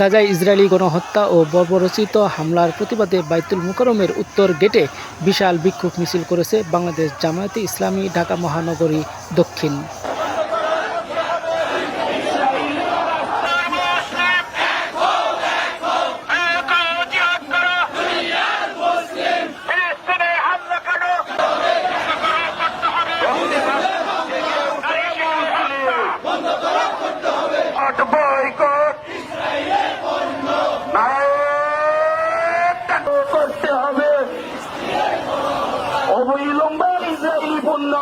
গাজায় ইসরায়েলি গণহত্যা ও বর্বরচিত হামলার প্রতিবাদে বাইতুল মুকরমের উত্তর গেটে বিশাল বিক্ষোভ মিছিল করেছে বাংলাদেশ জামায়াতে ইসলামী ঢাকা মহানগরী দক্ষিণ। ফিলিস্তিনে হামলা অবৈলম্বে ইসরায়েলি পণ্য।